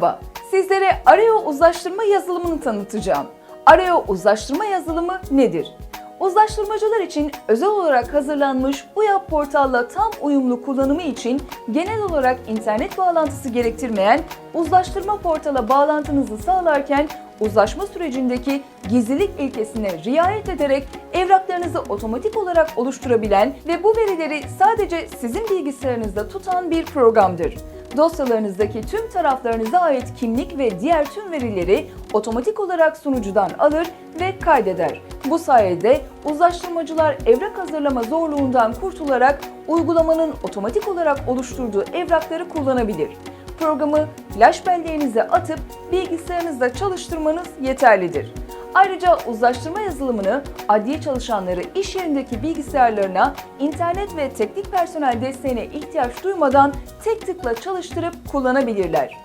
Merhaba, sizlere Areo uzlaştırma yazılımını tanıtacağım. Areo uzlaştırma yazılımı nedir? Uzlaştırmacılar için özel olarak hazırlanmış UYAP portalla tam uyumlu kullanımı için genel olarak internet bağlantısı gerektirmeyen uzlaştırma portala bağlantınızı sağlarken uzlaşma sürecindeki gizlilik ilkesine riayet ederek evraklarınızı otomatik olarak oluşturabilen ve bu verileri sadece sizin bilgisayarınızda tutan bir programdır. Dosyalarınızdaki tüm taraflarınıza ait kimlik ve diğer tüm verileri otomatik olarak sunucudan alır ve kaydeder. Bu sayede uzlaştırmacılar evrak hazırlama zorluğundan kurtularak uygulamanın otomatik olarak oluşturduğu evrakları kullanabilir. Programı flash belleğinize atıp bilgisayarınızda çalıştırmanız yeterlidir. Ayrıca uzlaştırma yazılımını adliye çalışanları iş yerindeki bilgisayarlarına internet ve teknik personel desteğine ihtiyaç duymadan tek tıkla çalıştırıp kullanabilirler.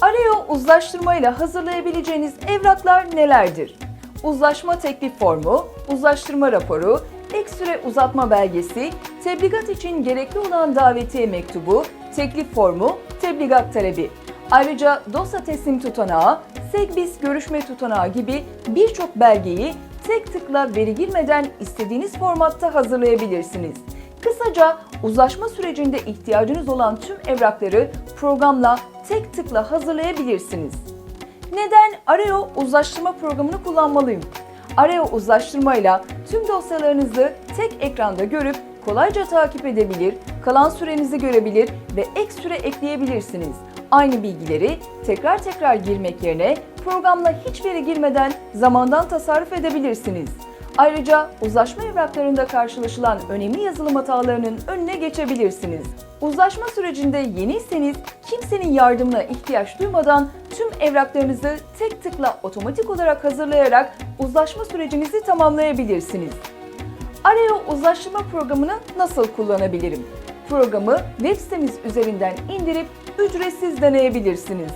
Areo uzlaştırmayla hazırlayabileceğiniz evraklar nelerdir? Uzlaşma teklif formu, uzlaştırma raporu, ek süre uzatma belgesi, tebligat için gerekli olan davetiye mektubu, teklif formu, tebligat talebi. Ayrıca dosya teslim tutanağı, SEGBİS görüşme tutanağı gibi birçok belgeyi tek tıkla veri girmeden istediğiniz formatta hazırlayabilirsiniz. Kısaca uzlaşma sürecinde ihtiyacınız olan tüm evrakları programla tek tıkla hazırlayabilirsiniz. Neden Areo uzlaştırma programını kullanmalıyım? Areo uzlaştırmayla tüm dosyalarınızı tek ekranda görüp kolayca takip edebilir, kalan sürenizi görebilir ve ek süre ekleyebilirsiniz. Aynı bilgileri tekrar tekrar girmek yerine programla hiç veri girmeden zamandan tasarruf edebilirsiniz. Ayrıca uzlaşma evraklarında karşılaşılan önemli yazılım hatalarının önüne geçebilirsiniz. Uzlaşma sürecinde yeniyseniz kimsenin yardımına ihtiyaç duymadan tüm evraklarınızı tek tıkla otomatik olarak hazırlayarak uzlaşma sürecinizi tamamlayabilirsiniz. Areo uzlaştırma programını nasıl kullanabilirim? Programı web sitemiz üzerinden indirip ücretsiz deneyebilirsiniz.